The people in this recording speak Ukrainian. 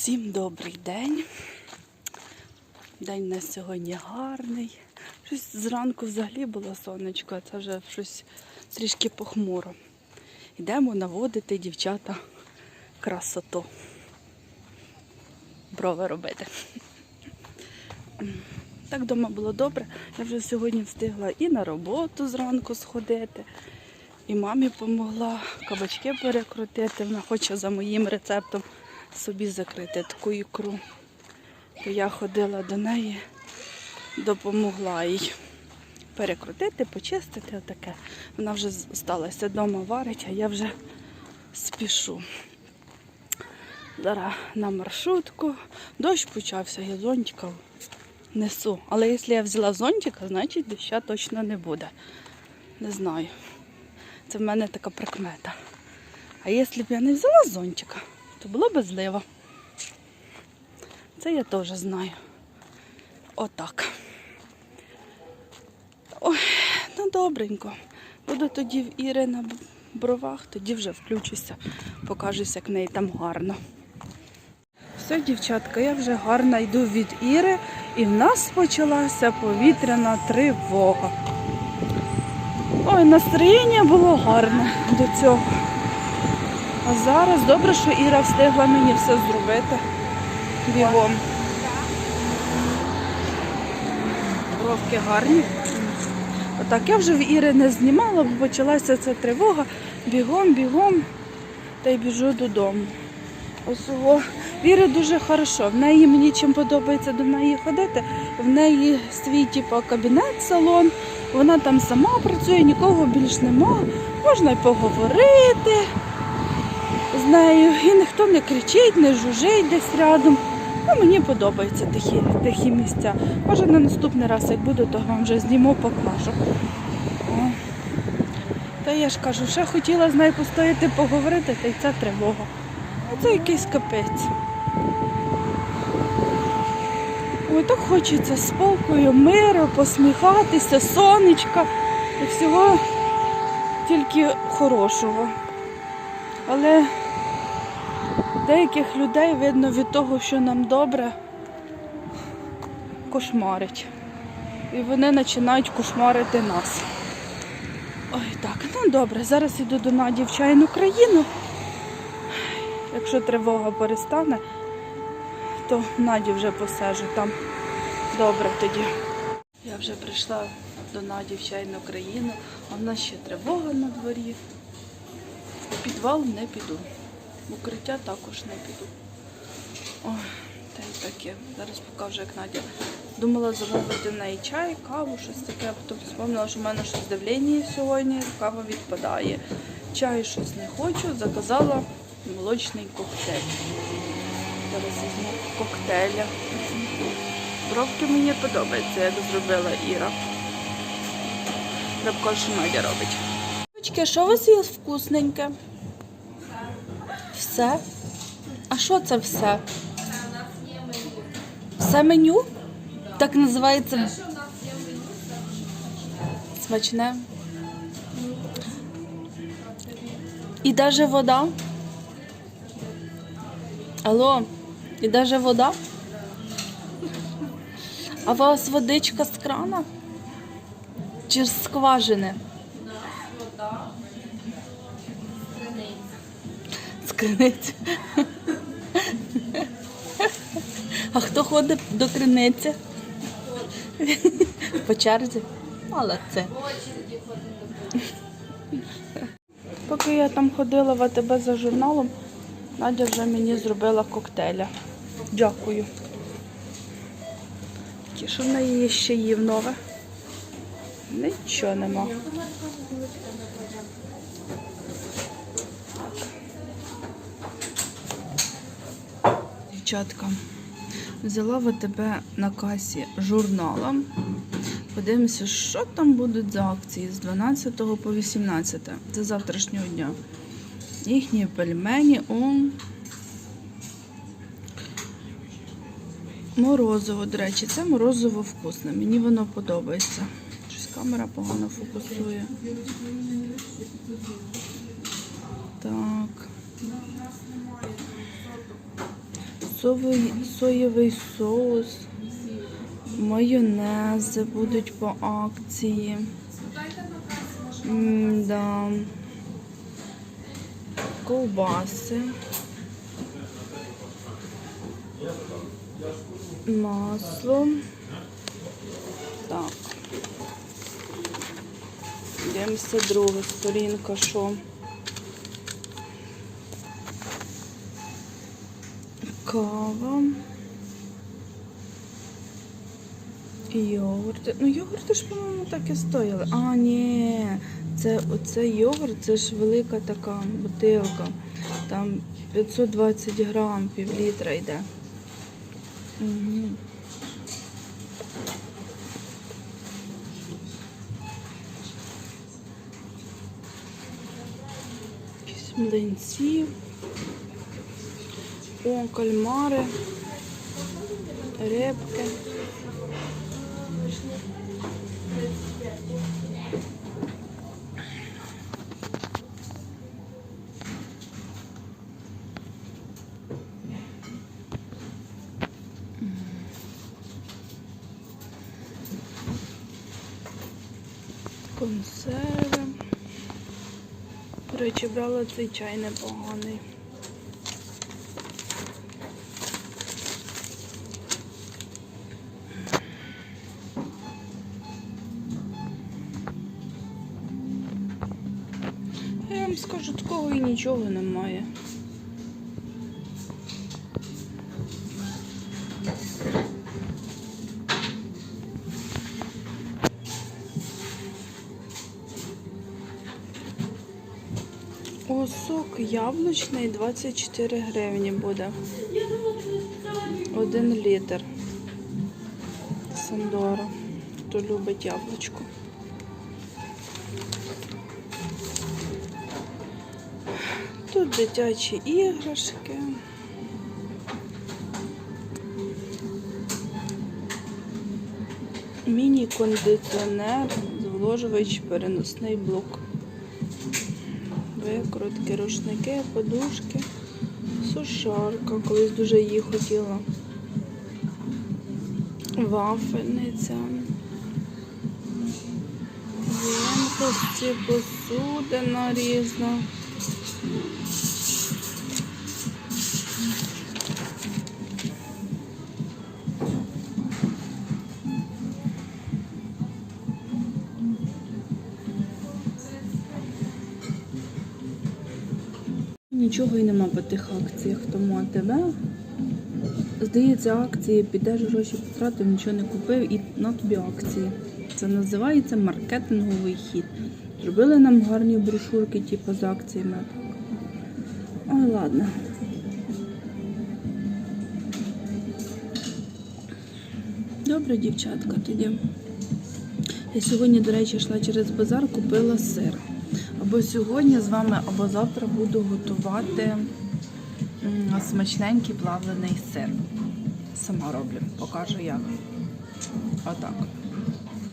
Всім добрий день. День у нас сьогодні гарний. Щось зранку взагалі було сонечко, а це вже щось трішки похмуро. Йдемо наводити дівчата красоту. Брови робити. Так вдома було добре. Я вже сьогодні встигла і на роботу зранку сходити, і мамі допомогла кабачки перекрутити. Вона хоче за моїм рецептом собі закрити таку ікру. То я ходила до неї, допомогла їй перекрутити, почистити отаке. Вона вже сталася вдома варить, а я вже спішу. Зараз на маршрутку. Дощ почався, я зонтика несу. Але якщо я взяла зонтика, значить доща точно не буде. Не знаю. Це в мене така прикмета. А якщо б я не взяла зонтика, то було б злива. Це я теж знаю. Отак. Ой, ну добренько. Буду тоді в Іри на бровах, тоді вже включуся, покажуся, як неї там гарно. Все, дівчатка, я вже гарно йду від Іри, і в нас почалася повітряна тривога. Ой, настроєння було гарне до цього. А зараз добре, що Іра встигла мені все зробити бігом. Бровки гарні. Отак, я вже в Іри не знімала, бо почалася ця тривога. Бігом, бігом та й біжу додому. Ось його Віри дуже хорошо. В неї мені чим подобається до неї ходити. В неї свій типу, кабінет, салон. Вона там сама працює, нікого більш нема. Можна й поговорити з нею. І ніхто не кричить, не жужить десь рядом. Ну, мені подобаються такі, такі місця. Може на наступний раз, як буду, то вам вже зніму, покажу. Та я ж кажу, ще хотіла з нею постояти, поговорити, та й це тривога. Це якийсь капець. Ой, так хочеться спокою, миру, посміхатися, сонечка і всього тільки хорошого. Але деяких людей видно від того, що нам добре, кошмарить. І вони починають кошмарити нас. Ой, так, ну добре, зараз іду до Наді в чайну країну. Якщо тривога перестане, то Наді вже посажу там. Добре тоді. Я вже прийшла до Наді в чайну країну, а в нас ще тривога на дворі. Підвал не піду. В укриття також не піду. Ой, та й таке. Зараз покажу, як Надя. Думала замовити в неї чай, каву, щось таке, потім вспомнила, що в мене щось давлення сьогодні, кава відпадає. Чай щось не хочу, заказала молочний коктейль. Зараз візьму коктейля. Бровки мені подобається, як зробила Іра. Треба що Надя робить. Дівчатки, що у вас є вкусненьке? Все? А що це все? Все меню? Так називається. Смачне. І даже вода. Алло, і даже вода? А у вас водичка з крана? Чи з скважини? З криниці. А хто ходить до криниці? По черзі? Молодце. Поки я там ходила в АТБ за журналом, Надя вже мені зробила коктейля. Дякую. Що в неї ще їв нове? Нічого нема. Дівчатка, взяла в тебе на касі журналом. Подивимося, що там будуть за акції з 12 по 18. Це завтрашнього дня. Їхні пельмені у морозиво, до речі, це морозиво вкусне. Мені воно подобається. Щось камера погано фокусує. Так. Соєвий, соєвий соус, майонези будуть по акції. М, да. Ковбаси. Масло. Так. Дивимося друга сторінка, що. Кава. Йогурти. Ну, йогурти ж, по-моєму, так і стояли. А, ні, це оцей йогурт, це ж велика така бутилка. Там 520 грам, пів літра йде. Угу. Якісь млинці. О, кальмари, рибки. Консерви. До речі, брала цей чай непоганий. Нічого немає. О, сок яблучний 24 гривні буде. Один літр. Сандора. Хто любить яблучко. Тут дитячі іграшки. Міні-кондиціонер, зволожувач, переносний блок. Викрутки, рушники, подушки, сушарка, колись дуже її хотіла. Вафельниця. Ємкості, посудина різна. Нічого і нема по тих акціях, тому тебе. Здається, акції, підеш гроші потратив, нічого не купив і на тобі акції. Це називається маркетинговий хід. Зробили нам гарні брошурки, типу з акціями. Ой, ладно. Добре, дівчатка, тоді. Я сьогодні, до речі, йшла через базар, купила сир. Або сьогодні з вами, або завтра буду готувати смачненький плавлений сир. Сама роблю, покажу як. Отак.